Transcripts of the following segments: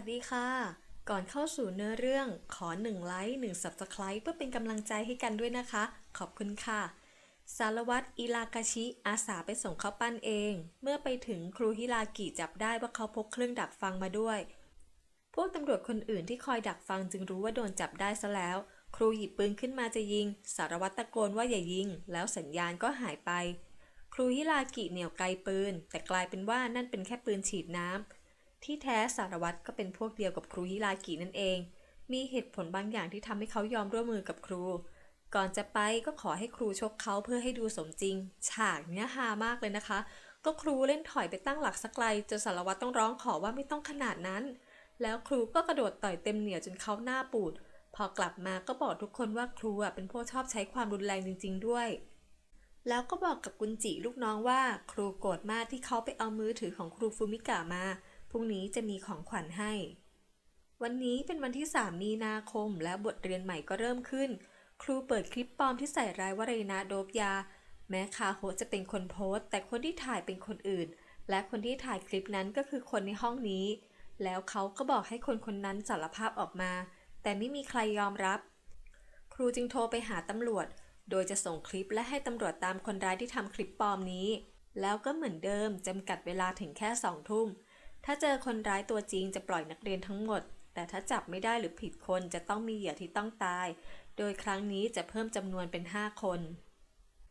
วัสดีค่ะ ก่อนเข้าสู่เนื้อเรื่องขอ1ไลค์1 Subscribe เพื่อเป็นกำลังใจให้กันด้วยนะคะ ขอบคุณค่ะ สารวัตรอิรากาชิอาสาไปส่งข้าวปั้นเอง เมื่อไปถึงครูฮิรากิจับได้ว่าเขาพกเครื่องดักฟังมาด้วย พวกตำรวจคนอื่นที่คอยดักฟังจึงรู้ว่าโดนจับได้ซะแล้ว ครูหยิบปืนขึ้นมาจะยิง สารวัตรตะโกนว่าอย่ายิง แล้วสัญญาณก็หายไป ครูฮิรากิเหนี่ยวไกลปืน แต่กลายเป็นว่านั่นเป็นแค่ปืนฉีดน้ำ ที่แท้สารวัตรก็เป็นพวกเดียวกับครูฮิรากินั่นเอง มีเหตุผลบางอย่างที่ทำให้เขายอมร่วมมือกับครู ก่อนจะไปก็ขอให้ครูชกเขาเพื่อให้ดูสมจริง ฉากเนี้ยฮามากเลยนะคะ ก็ครูเล่นถอยไปตั้งหลักสักไกลจนสารวัตรต้องร้องขอว่าไม่ต้องขนาดนั้น แล้วครูก็กระโดดต่อยเต็มเหนียวจนเขาหน้าปูด พอกลับมาก็บอกทุกคนว่าครูอะเป็นพวกชอบใช้ความรุนแรงจริง ๆ ด้วยแล้วก็บอกกับกุนจิลูกน้องว่า ครูโกรธมากที่เขาไปเอามือถือของครูฟูมิกะมา พรุ่งนี้จะมีของขวัญให้ วันนี้เป็นวันที่ 3 มีนาคม และบทเรียนใหม่ก็เริ่มขึ้น ครูเปิดคลิปปลอมที่ใส่ร้ายวาเรนาโดบยา แม้คาโฮจะเป็นคนโพสต์ แต่คนที่ถ่ายเป็นคนอื่น และคนที่ถ่ายคลิปนั้นก็คือคนในห้องนี้ แล้วเขาก็บอกให้คนคนนั้นสารภาพออกมา แต่ไม่มีใครยอมรับ ครูจึงโทรไปหาตำรวจ โดยจะส่งคลิปและให้ตำรวจตามคนร้ายที่ทำคลิปปลอมนี้ แล้วก็เหมือนเดิมจำกัดเวลาถึงแค่สองทุ่ม ถ้าเจอคนร้ายตัวจริงจะปล่อยนักเรียนทั้งหมด แต่ถ้าจับไม่ได้หรือผิดคนจะต้องมีเหยื่อที่ต้องตาย โดยครั้งนี้จะเพิ่มจำนวนเป็น 5 คน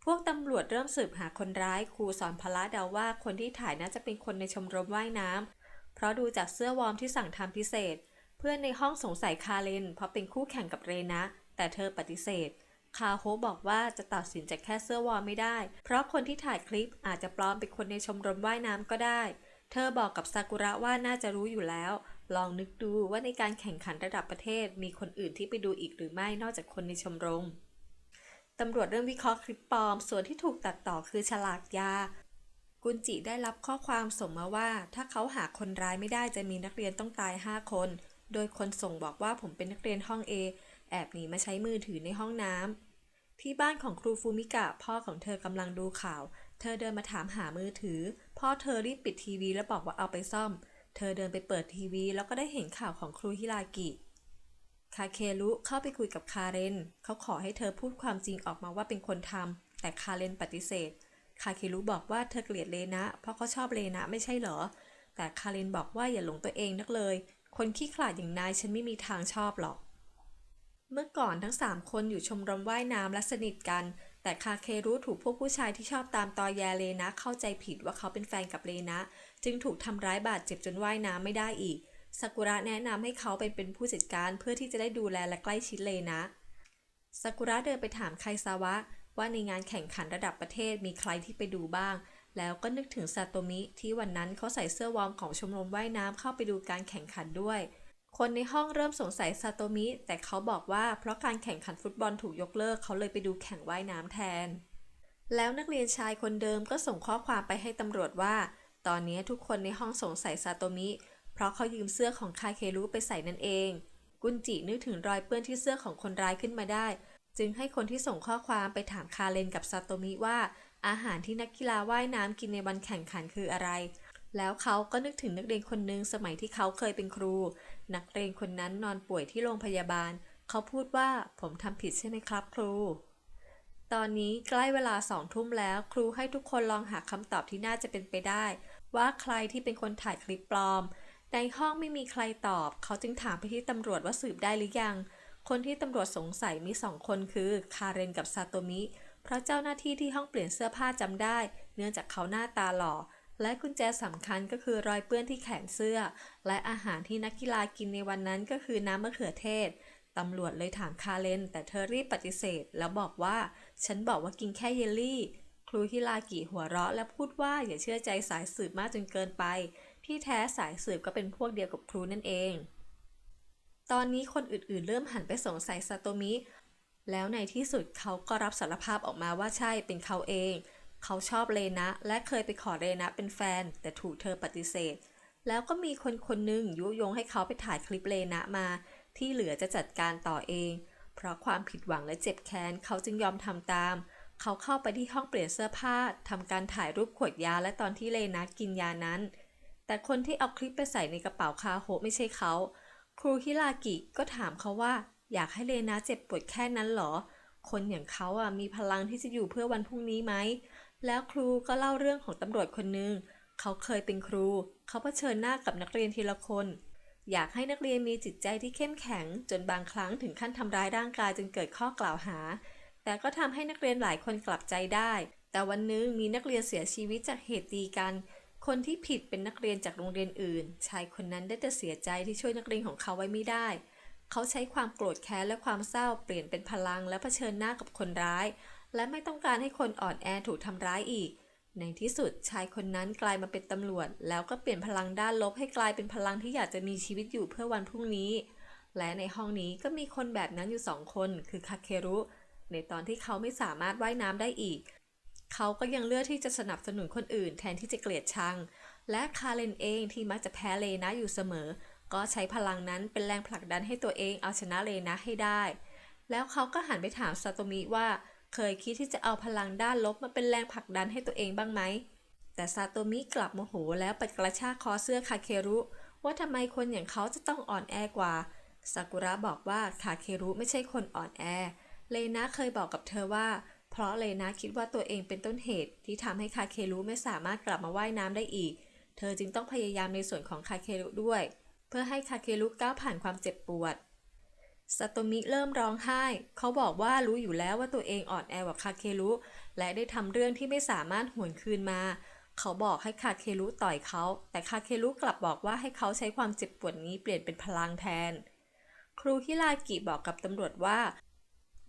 พวกตำรวจเริ่มสืบหาคนร้ายครูสอนพละเดาว่าคนที่ถ่ายน่าจะเป็นคนในชมรมว่ายน้ำเพราะดูจากเสื้อวอร์มที่สั่งทำพิเศษ เพื่อนในห้องสงสัยคาเลน เพราะเป็นคู่แข่งกับเรนะ แต่เธอปฏิเสธคาโฮบอกว่าจะตัดสินจากแค่เสื้อวอร์มไม่ได้ เพราะคนที่ถ่ายคลิปอาจจะปลอมเป็นคนในชมรมว่ายน้ำก็ได้ เธอบอกกับซากุระว่าน่าจะรู้อยู่แล้ว ลองนึกดูว่าในการแข่งขันระดับประเทศมีคนอื่นที่ไปดูอีกหรือไม่นอกจากคนในชมรมตำรวจเริ่มวิเคราะห์คลิปปลอม ส่วนที่ถูกตัดต่อคือฉลากยา กุนจิได้รับข้อความส่งมาว่า ถ้าเขาหาคนร้ายไม่ได้จะมีนักเรียนต้องตาย 5 คน โดยคนส่งบอกว่าผมเป็นนักเรียนห้อง A แอบหนีมาใช้มือถือในห้องน้ำที่บ้านของครูฟูมิกะพ่อของเธอกำลังดูข่าว เธอเดินมาถามหามือถือ พ่อเธอรีบปิดทีวีแล้วบอกว่าเอาไปซ่อม เธอเดินไปเปิดทีวี แล้วก็ได้เห็นข่าวของครูฮิรากิ คาเครุเข้าไปคุยกับคาเรน เขาขอให้เธอพูดความจริงออกมาว่าเป็นคนทำแต่คาเรนปฏิเสธ คาเครุบอกว่าเธอเกลียดเลนะ เพราะเขาชอบเลนะไม่ใช่เหรอ แต่คาเรนบอกว่าอย่าหลงตัวเองนักเลย คนขี้ขลาดอย่างนายฉันไม่มีทางชอบหรอก เมื่อก่อนทั้งสามคนอยู่ชมรมว่ายน้ำและสนิทกัน แต่คาเครุถูกพวกผู้ชายที่ชอบตามตอแยเลนะ เข้าใจผิดว่าเขาเป็นแฟนกับเลนะ จึงถูกทำร้ายบาดเจ็บจนว่ายน้ำไม่ได้อีกซากุระแนะนำให้เขาเป็นเป็นผู้จัดการเพื่อที่จะได้ดูแลและใกล้ชิดเลนะซากุระเดินไปถามไคซาวะ ว่าในงานแข่งขันระดับประเทศมีใครที่ไปดูบ้าง แล้วก็นึกถึงซาโตมิที่วันนั้นเขาใส่เสื้อวอร์มของชมรมว่ายน้ำเข้าไปดูการแข่งขันด้วย คนในห้องเริ่มสงสัยซาโตมิ แต่เขาบอกว่าเพราะการแข่งขันฟุตบอลถูกยกเลิกเขาเลยไปดูแข่งว่ายน้ำแทน แล้วนักเรียนชายคนเดิมก็ส่งข้อความไปให้ตำรวจว่า ตอนนี้ทุกคนในห้องสงสัยซาโตมิ เพราะเขายืมเสื้อของคาเครุไปใส่นั่นเอง กุนจินึกถึงรอยเปื้อนที่เสื้อของคนร้ายขึ้นมาได้ จึงให้คนที่ส่งข้อความไปถามคาเลนกับซาโตมิว่า อาหารที่นักกีฬาว่ายน้ำกินในวันแข่งขันคืออะไร แล้วเขาก็นึกถึงนักเรียนคนหนึ่งสมัยที่เขาเคยเป็นครู นักเรียนคนนั้นนอนป่วยที่โรงพยาบาล เขาพูดว่าผมทำผิดใช่ไหมครับ ครู ตอนนี้ใกล้เวลาสองทุ่มแล้ว ครูให้ทุกคนลองหาคำตอบที่น่าจะเป็นไปได้ ว่าใครที่เป็นคนถ่ายคลิปปลอม ในห้องไม่มีใครตอบ เขาจึงถามไปที่ตำรวจว่าสืบได้หรือยัง คนที่ตำรวจสงสัยมีสองคนคือคาเรนกับซาโตมิ เพราะเจ้าหน้าที่ที่ห้องเปลี่ยนเสื้อผ้าจำได้ เนื่องจากเขาหน้าตาหล่อ และกุญแจสำคัญก็คือรอยเปื้อนที่แขนเสื้อ และอาหารที่นักกีฬากินในวันนั้นก็คือน้ำมะเขือเทศตำรวจเลยถามคาเลน แต่เธอรีบปฏิเสธ แล้วบอกว่า ฉันบอกว่ากินแค่เยลลี่ ครูฮิรากิหัวเราะและพูดว่าอย่าเชื่อใจสายสืบมากจนเกินไป ที่แท้สายสืบก็เป็นพวกเดียวกับครูนั่นเอง ตอนนี้คนอื่นๆ เริ่มหันไปสงสัยซาโตมิ แล้วในที่สุดเขาก็รับสารภาพออกมาว่าใช่เป็นเขาเอง เขาชอบเลนะ และเคยไปขอเลนะเป็นแฟน แต่ถูกเธอปฏิเสธ แล้วก็มีคนคนหนึ่งยุยงให้เขาไปถ่ายคลิปเลนะมา ที่เหลือจะจัดการต่อเอง เพราะความผิดหวังและเจ็บแค้นเขาจึงยอมทำตาม เขาเข้าไปที่ห้องเปลี่ยนเสื้อผ้าทำการถ่ายรูปขวดยาและตอนที่เลนะกินยานั้น แต่คนที่เอาคลิปไปใส่ในกระเป๋าคาโฮไม่ใช่เขาครูฮิรากิก็ถามเขาว่า อยากให้เลนาเจ็บปวดแค่นั้นหรอ คนอย่างเขาอะมีพลังที่จะอยู่เพื่อวันพรุ่งนี้ไหม แล้วครูก็เล่าเรื่องของตำรวจคนหนึ่งเขาเคยเป็นครู เขาเผชิญหน้ากับนักเรียนทีละคน อยากให้นักเรียนมีจิตใจที่เข้มแข็ง จนบางครั้งถึงขั้นทำร้ายร่างกายจนเกิดข้อกล่าวหา แต่ก็ทำให้นักเรียนหลายคนกลับใจได้ แต่วันนึงมีนักเรียนเสียชีวิตจากเหตุตีกัน คนที่ผิดเป็นนักเรียนจากโรงเรียนอื่น ชายคนนั้นได้แต่เสียใจที่ช่วยนักเรียนของเขาไว้ไม่ได้เขาใช้ความโกรธแค้นและความเศร้าเปลี่ยนเป็นพลังและเผชิญหน้ากับคนร้าย และไม่ต้องการให้คนอ่อนแอถูกทำร้ายอีก ในที่สุดชายคนนั้นกลายมาเป็นตำรวจ แล้วก็เปลี่ยนพลังด้านลบให้กลายเป็นพลังที่อยากจะมีชีวิตอยู่เพื่อวันพรุ่งนี้ และในห้องนี้ก็มีคนแบบนั้นอยู่สองคนคือคาเครุ ในตอนที่เขาไม่สามารถว่ายน้ำได้อีก เขาก็ยังเลือกที่จะสนับสนุนคนอื่น แทนที่จะเกลียดชัง และคาเรนเองที่มักจะแพ้เลนะอยู่เสมอ ก็ใช้พลังนั้นเป็นแรงผลักดันให้ตัวเองเอาชนะเลนะให้ได้ แล้วเขาก็หันไปถามซาโตมิว่า เคยคิดที่จะเอาพลังด้านลบมาเป็นแรงผลักดันให้ตัวเองบ้างไหม แต่ซาโตมิกลับโมโหแล้วปัดกระชากคอเสื้อคาเครุว่าทำไมคนอย่างเขาจะต้องอ่อนแอกว่าซากุระบอกว่าคาเครุไม่ใช่คนอ่อนแอ เลนะเคยบอกกับเธอว่า เพราะเลนะคิดว่าตัวเองเป็นต้นเหตุที่ทำให้คาเครุไม่สามารถกลับมาว่ายน้ำได้อีก เธอจึงต้องพยายามในส่วนของคาเครุด้วย เพื่อให้คาเครุก้าวผ่านความเจ็บปวด ซาโตมิเริ่มร้องไห้ เขาบอกว่ารู้อยู่แล้วว่าตัวเองอ่อนแอกว่าคาเครุและได้ทำเรื่องที่ไม่สามารถหวนคืนมา เขาบอกให้คาเครุต่อยเขา แต่คาเครุกลับบอกว่าให้เขาใช้ความเจ็บปวดนี้เปลี่ยนเป็นพลังแทน ครูฮิรากิบอกกับตำรวจว่า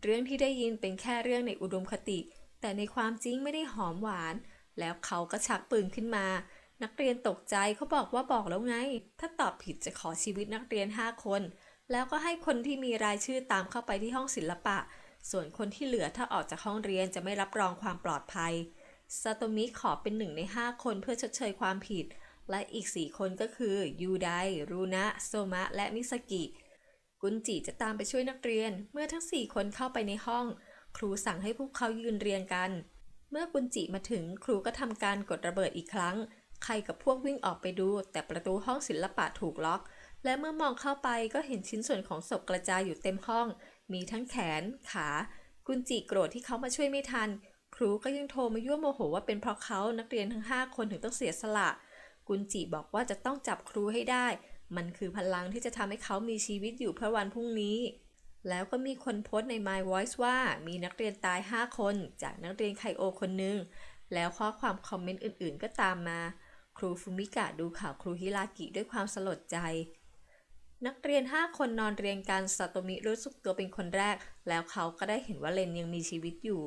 เรื่องที่ได้ยินเป็นแค่เรื่องในอุดมคติ แต่ในความจริงไม่ได้หอมหวาน แล้วเขาก็ชักปืนขึ้นมา นักเรียนตกใจเขาบอกว่าบอกแล้วไง ถ้าตอบผิดจะขอชีวิตนักเรียน5คน แล้วก็ให้คนที่มีรายชื่อตามเข้าไปที่ห้องศิลปะ ส่วนคนที่เหลือถ้าออกจากห้องเรียนจะไม่รับรองความปลอดภัยซาโตมิขอเป็นหนึ่งใน 5 คนเพื่อชดเชยความผิด และอีก 4 คนก็คือ ยูได รูนะ โซมะ และมิสกิ กุนจิจะตามไปช่วยนักเรียน เมื่อทั้ง 4 คนเข้าไปในห้อง ครูสั่งให้พวกเขายืนเรียงกัน เมื่อกุนจิมาถึงครูก็ทำการกดระเบิดอีกครั้ง ใครกับพวกวิ่งออกไปดู แต่ประตูห้องศิลปะถูกล็อก และเมื่อมองเข้าไปก็เห็นชิ้นส่วนของศพกระจายอยู่เต็มห้อง มีทั้งแขน ขา กุนจิโกรธที่เขามาช่วยไม่ทัน ครูก็ยังโทรมายั่วโมโหว่าเป็นเพราะเขานักเรียนทั้ง 5 คนถึงต้องเสียสละ กุนจิบอกว่าจะต้องจับครูให้ได้ มันคือพลังที่จะทำให้เขามีชีวิตอยู่เพื่อวันพรุ่งนี้ แล้วก็มีคนโพสต์ใน My Voice ว่ามีนักเรียนตาย 5 คน จากนักเรียนไคโอคนหนึ่งแล้วข้อความคอมเมนต์อื่นๆ ก็ตามมา ครูฟูมิกะดูข่าวครูฮิรากิด้วยความสลดใจ นักเรียน 5 คนนอนเรียงกันซาโตมิรู้สึกตัวเป็นคนแรก แล้วเขาก็ได้เห็นว่าเลนยังมีชีวิตอยู่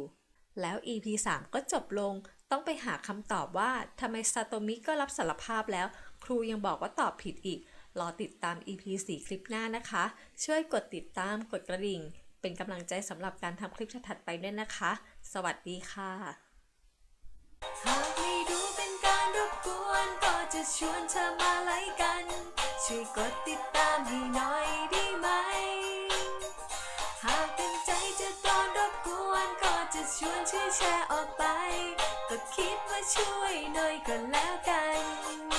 แล้ว EP 3 ก็จบลง ต้องไปหาคำตอบว่าทำไมซาโตมิก็รับสารภาพแล้ว ครูยังบอกว่าตอบผิดอีก รอติดตาม EP 4 คลิปหน้านะคะ ช่วยกดติดตามกดกระดิ่ง เป็นกำลังใจสำหรับการทำคลิปถัดไปด้วยนะคะ สวัสดีค่ะหากไม่ดูเป็นการรบกวนก็จะชวนเธอมาไลค์กัน ช่วยกดติดตามให้หน่อยได้ไหม หากเต็มใจจะโดนรบกวนก็จะชวนช่วยแชร์ออกไป ก็คิดว่าช่วยหน่อยก็แล้วกัน